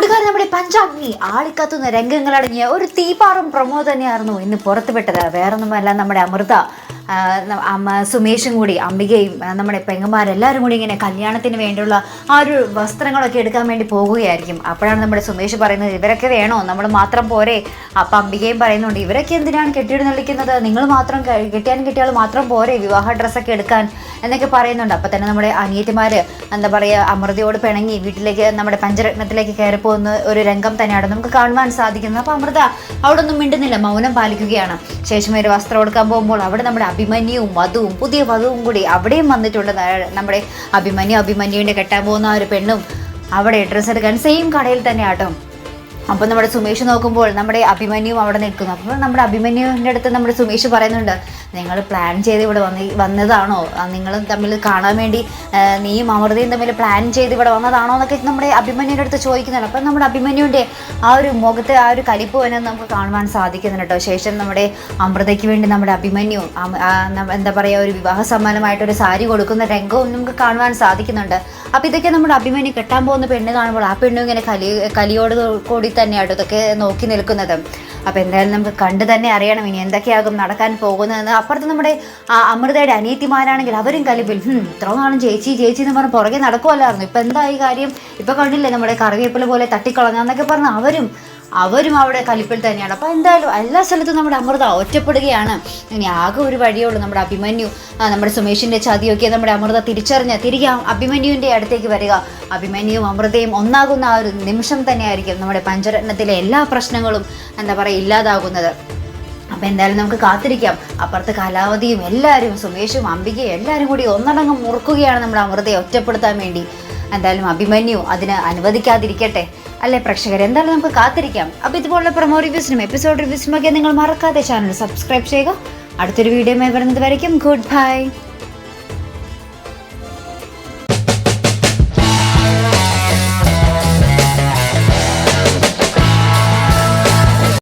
കൂട്ടുകാരൻ നമ്മുടെ പഞ്ചാഗ്നി. ആളിക്കത്തുന്ന രംഗങ്ങളടങ്ങിയ ഒരു തീപാറും പ്രൊമോ തന്നെയായിരുന്നു ഇന്ന് പുറത്തുവിട്ടത്. വേറൊന്നുമല്ല നമ്മുടെ അമൃത സുമേഷും കൂടി അംബികയും നമ്മുടെ പെങ്ങന്മാരെല്ലാവരും കൂടി ഇങ്ങനെ കല്യാണത്തിന് വേണ്ടിയുള്ള ആ ഒരു വസ്ത്രങ്ങളൊക്കെ എടുക്കാൻ വേണ്ടി പോകുകയായിരിക്കും. അപ്പോഴാണ് നമ്മുടെ സുമേഷ് പറയുന്നത് ഇവരൊക്കെ വേണോ? നമ്മൾ മാത്രം പോരെ. അപ്പം അംബികയും പറയുന്നുണ്ട് ഇവരൊക്കെ എന്തിനാണ് കെട്ടിയെഴുന്നള്ളിക്കുന്നത് നിങ്ങൾ മാത്രം കെട്ടിയാലും കിട്ടിയാൽ മാത്രം പോരെ വിവാഹ ഡ്രസ്സൊക്കെ എടുക്കാൻ. എന്നൊക്കെ പറയുന്നുണ്ട്. അപ്പം തന്നെ നമ്മുടെ അനിയത്തിമാർ എന്താ പറയുക അമൃതയോട് പിണങ്ങി വീട്ടിലേക്ക് നമ്മുടെ പഞ്ചരത്നത്തിലേക്ക് കയറി പോകുന്ന ഒരു രംഗം തന്നെയാണ് നമുക്ക് കാണുവാൻ സാധിക്കുന്നത്. അപ്പോൾ അമൃത അവിടെ ഒന്നും മിണ്ടുന്നില്ല. മൗനം പാലിക്കുകയാണ്. ശേഷം ഒരു വസ്ത്രം കൊടുക്കാൻ പോകുമ്പോൾ അവിടെ നമ്മുടെ അഭിമന്യുവും വധുവും പുതിയ വധുവും കൂടി അവിടെയും വന്നിട്ടുണ്ട് നമ്മുടെ അഭിമന്യു അഭിമന്യുവിന്റെ കെട്ടാൻ പോകുന്ന ആ ഒരു പെണ്ണും അവിടെ ഡ്രസ്സ് എടുക്കാൻ സെയിം കടയിൽ തന്നെ ആട്ടോ അപ്പോൾ നമ്മുടെ സുമേഷ് നോക്കുമ്പോൾ നമ്മുടെ അഭിമന്യും അവിടെ നിൽക്കുന്നു. അപ്പോൾ നമ്മുടെ അഭിമന്യുവിന്റെ അടുത്ത് നമ്മുടെ സുമേഷ് പറയുന്നുണ്ട് നിങ്ങൾ പ്ലാൻ ചെയ്ത് ഇവിടെ വന്ന് വന്നതാണോ? നിങ്ങൾ തമ്മിൽ കാണാൻ വേണ്ടി നീയും അമൃതയും തമ്മിൽ പ്ലാൻ ചെയ്ത് ഇവിടെ വന്നതാണോ എന്നൊക്കെ നമ്മുടെ അഭിമന്യുവിന്റെ അടുത്ത് ചോദിക്കുന്നുണ്ട്. അപ്പം നമ്മുടെ അഭിമന്യുവിന്റെ ആ ഒരു മുഖത്തെ ആ ഒരു കലിപ്പ് വന്നെ നമുക്ക് കാണുവാൻ സാധിക്കുന്നുണ്ട് കേട്ടോ. ശേഷം നമ്മുടെ അമൃതയ്ക്ക് വേണ്ടി നമ്മുടെ അഭിമന്യു എന്താ പറയുക ഒരു വിവാഹ സമ്മാനമായിട്ട് ഒരു സാരി കൊടുക്കുന്ന രംഗവും നമുക്ക് കാണുവാൻ സാധിക്കുന്നുണ്ട്. അപ്പോൾ ഇതൊക്കെ നമ്മുടെ അഭിമന്യു കെട്ടാൻ പോകുന്ന പെണ്ണ് കാണുമ്പോൾ ആ പെണ്ണും ഇങ്ങനെ കലി കലിയോട് കൂടി തന്നെയാണ് ഇതൊക്കെ നോക്കി നിൽക്കുന്നത്. അപ്പോൾ എന്തായാലും നമുക്ക് കണ്ടു തന്നെ അറിയണം ഇനി എന്തൊക്കെയാകും നടക്കാൻ പോകുന്നതെന്ന്. അപ്പുറത്ത് നമ്മുടെ ആ അമൃതയുടെ അനിയത്തിമാരാണെങ്കിൽ അവരും കലിപ്പിൽ "ഹും, ഇത്ര നാളും ചേച്ചി ചേച്ചി എന്ന് പറഞ്ഞ് പുറകെ നടക്കുമല്ലായിരുന്നു ഇപ്പം എന്താ ഈ കാര്യം? ഇപ്പം കണ്ടില്ലേ നമ്മുടെ കറിവേപ്പില പോലെ തട്ടിക്കളഞ്ഞെന്നൊക്കെ പറഞ്ഞ് അവരും അവരും അവിടെ കലിപ്പിൽ തന്നെയാണ്. അപ്പോൾ എന്തായാലും എല്ലാ സ്ഥലത്തും നമ്മുടെ അമൃത ഒറ്റപ്പെടുകയാണ്. ഇനി ആകെ ഒരു വഴിയേ ഉള്ളൂ നമ്മുടെ അഭിമന്യു നമ്മുടെ സുമേഷിന്റെ ചതിയൊക്കെ നമ്മുടെ അമൃത തിരിച്ചറിഞ്ഞ് തിരികെ അഭിമന്യുവിന്റെ അടുത്തേക്ക് വരിക. അഭിമന്യുവും അമൃതയും ഒന്നാകുന്ന ആ ഒരു നിമിഷം തന്നെയായിരിക്കും നമ്മുടെ പഞ്ചരത്നത്തിലെ എല്ലാ പ്രശ്നങ്ങളും എന്താ പറയുക ഇല്ലാതാകുന്നത്. അപ്പം എന്തായാലും നമുക്ക് കാത്തിരിക്കാം. അപ്പുറത്തെ കലാവതിയും എല്ലാവരും സുമേഷും അംബികയും എല്ലാവരും കൂടി ഒന്നടങ്കം മുറുക്കുകയാണ് നമ്മുടെ അമൃതയെ ഒറ്റപ്പെടുത്താൻ വേണ്ടി. എന്തായാലും അഭിമന്യു അതിന് അനുവദിക്കാതിരിക്കട്ടെ. അല്ലേ പ്രേക്ഷകർ എന്തായാലും നമുക്ക് കാത്തിരിക്കാം. അപ്പോൾ ഇതുപോലുള്ള പ്രൊമോ റിവ്യൂസിനും എപ്പിസോഡ് റിവ്യൂസിനും ഒക്കെ നിങ്ങൾ മറക്കാതെ ചാനൽ സബ്സ്ക്രൈബ് ചെയ്യുക. അടുത്തൊരു വീഡിയോ വരുന്നത് വരയ്ക്കും. Good bye